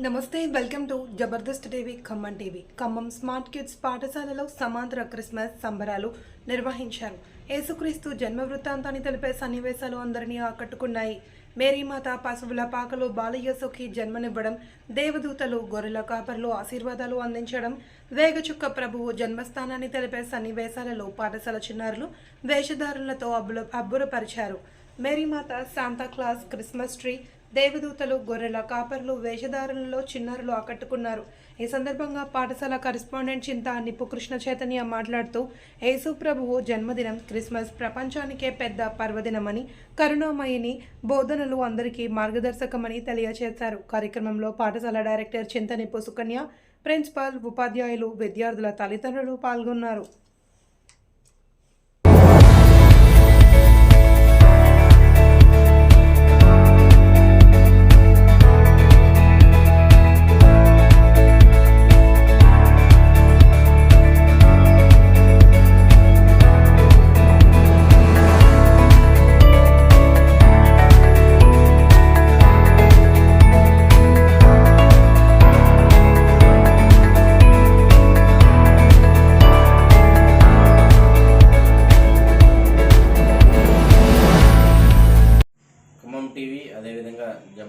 నమస్తే welcome to Jabardasth TV Khammam TV. Khammam smart kids పాఠశాలలో సమాంతర క్రిస్మస్ సంబరాలు నిర్వహించారు. యేసుక్రీస్తు జన్మ వృత్తాంతాన్ని తెలిపే సన్నివేశాలు అందరినీ ఆకట్టుకున్నాయి. మేరీమాత పశువుల పాకలో బాలయేసుకి జన్మనివ్వడం దేవదూతలు గొర్రెల కాపర్లు ఆశీర్వాదాలు అందించడం వేగచుక్క ప్రభువు జన్మస్థానాన్ని తెలిపే సన్నివేశాలలో పాఠశాల చిన్నారులు వేషధారులతో అబ్బుల అబ్బురపరిచారు. మేరీమాత శాంతా క్లాస్ క్రిస్మస్ ట్రీ దేవదూతలు గొర్రెల కాపర్లు వేషధారణలో చిన్నారులు ఆకట్టుకున్నారు. ఈ సందర్భంగా పాఠశాల కరెస్పాండెంట్ చింత నిప్పు కృష్ణ చైతన్య మాట్లాడుతూ యేసు ప్రభువు జన్మదినం క్రిస్మస్ ప్రపంచానికే పెద్ద పర్వదినమని కరుణామయిని బోధనలు అందరికీ మార్గదర్శకమని తెలియజేశారు కార్యక్రమంలో పాఠశాల డైరెక్టర్ చింత నిప్పు సుకన్య ప్రిన్సిపాల్ ఉపాధ్యాయులు విద్యార్థుల తల్లిదండ్రులు పాల్గొన్నారు.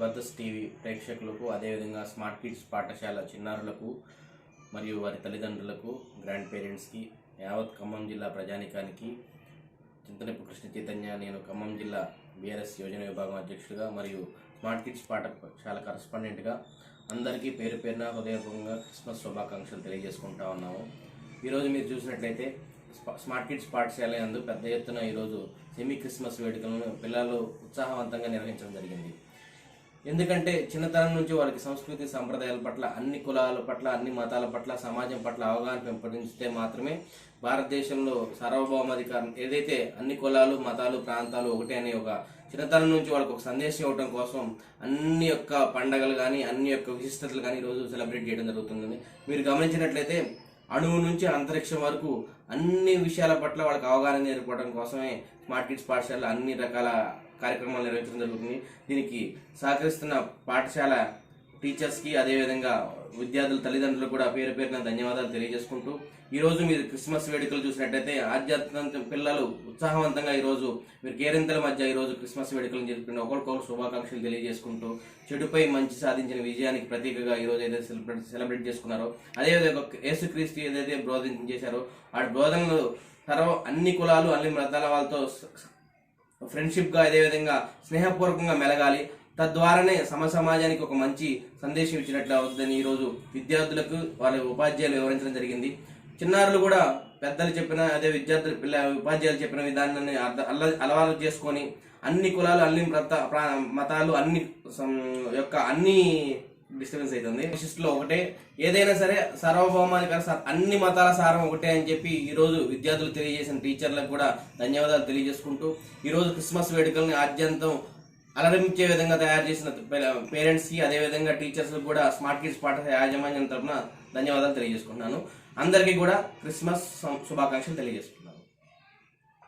జబర్దస్త్ టీవీ ప్రేక్షకులకు అదేవిధంగా స్మార్ట్ కిడ్స్ పాఠశాల చిన్నారులకు మరియు వారి తల్లిదండ్రులకు గ్రాండ్ పేరెంట్స్కి యావత్ ఖమ్మం జిల్లా ప్రజానికానికి చింతనపు కృష్ణ చైతన్య నేను ఖమ్మం జిల్లా బీఆర్ఎస్ యోజన విభాగం అధ్యక్షుడిగా మరియు స్మార్ట్ కిడ్స్ పాఠశాల కరస్పాండెంట్గా అందరికీ పేరు పేరున హృదయపూర్వకంగా క్రిస్మస్ శుభాకాంక్షలు తెలియజేసుకుంటా ఉన్నాము. ఈరోజు మీరు చూసినట్లయితే స్మార్ట్ కిడ్స్ పాఠశాల యందు పెద్ద ఎత్తున ఈరోజు సెమీ క్రిస్మస్ వేడుకలను పిల్లలు ఉత్సాహవంతంగా నిర్వహించడం జరిగింది. ఎందుకంటే చిన్నతనం నుంచి వారికి సంస్కృతి సంప్రదాయాల పట్ల అన్ని కులాల పట్ల అన్ని మతాల పట్ల సమాజం పట్ల అవగాహన పెంపొందిస్తే మాత్రమే భారతదేశంలో సార్వభౌమాధికారం ఏదైతే అన్ని కులాలు మతాలు ప్రాంతాలు ఒకటే అనే ఒక చిన్నతనం నుంచి వాళ్ళకి ఒక సందేశం ఇవ్వడం కోసం అన్ని యొక్క పండగలు కానీ అన్ని యొక్క విశిష్టతలు కానీ ఈరోజు సెలబ్రేట్ చేయడం జరుగుతుంది మీరు గమనించినట్లయితే అణువు నుంచి అంతరిక్షం వరకు అన్ని విషయాల పట్ల వాళ్ళకి అవగాహన నేర్పడం కోసమే స్మార్ట్ కిడ్స్ పాఠశాల అన్ని రకాల కార్యక్రమాలు నిర్వహించడం జరుగుతుంది. దీనికి సహకరిస్తున్న పాఠశాల టీచర్స్కి అదేవిధంగా విద్యార్థుల తల్లిదండ్రులు కూడా పేరు పేరున ధన్యవాదాలు తెలియజేసుకుంటూ ఈరోజు మీరు క్రిస్మస్ వేడుకలు చూసినట్టయితే ఆధ్యాత్మిక పిల్లలు ఉత్సాహవంతంగా ఈరోజు మీరు కేరింతల మధ్య ఈరోజు క్రిస్మస్ వేడుకలను జరుపుకుని ఒకరికొకరు శుభాకాంక్షలు తెలియజేసుకుంటూ చెడుపై మంచి సాధించిన విజయానికి ప్రతీకగా ఈరోజు ఏదైతే సెలబ్రేట్ సెలబ్రేట్ చేసుకున్నారో అదేవిధంగా యేసుక్రీస్తు ఏదైతే బోధన చేశారో ఆ బోధనలు సర్వ అన్ని కులాలు అన్ని మతాల వాళ్ళతో ఫ్రెండ్షిప్గా అదేవిధంగా స్నేహపూర్వకంగా మెలగాలి. తద్వారానే సమ సమాజానికి ఒక మంచి సందేశం ఇచ్చినట్లు అవుతుందని ఈరోజు విద్యార్థులకు వాళ్ళ ఉపాధ్యాయులు వివరించడం జరిగింది. చిన్నారులు కూడా పెద్దలు చెప్పిన అదే విద్యార్థులు పిల్ల ఉపాధ్యాయులు చెప్పిన విధానాన్ని అర్థ- అల్ల- అలవాటు చేసుకొని అన్ని కులాలు అన్ని ప్రా- మతాలు అన్ని యొక్క అన్ని డిస్టర్బెన్స్ అవుతుంది. విశిష్టలో ఒకటే ఏదైనా సరే సార్వభౌమానికి అన్ని మతాల సారం ఒకటే అని చెప్పి ఈరోజు విద్యార్థులు తెలియజేసిన టీచర్లకు కూడా ధన్యవాదాలు తెలియజేసుకుంటూ ఈరోజు క్రిస్మస్ వేడుకల్ని ఆద్యంతం అలరించే విధంగా తయారు చేసిన పేరెంట్స్కి అదేవిధంగా అదే విధంగా టీచర్స్ కూడా స్మార్ట్ కిడ్స్ పాఠశాల యాజమాన్యం తరఫున ధన్యవాదాలు తెలియజేసుకుంటున్నాను. అందరికీ కూడా క్రిస్మస్ శుభాకాంక్షలు తెలియజేసుకుంటున్నాను.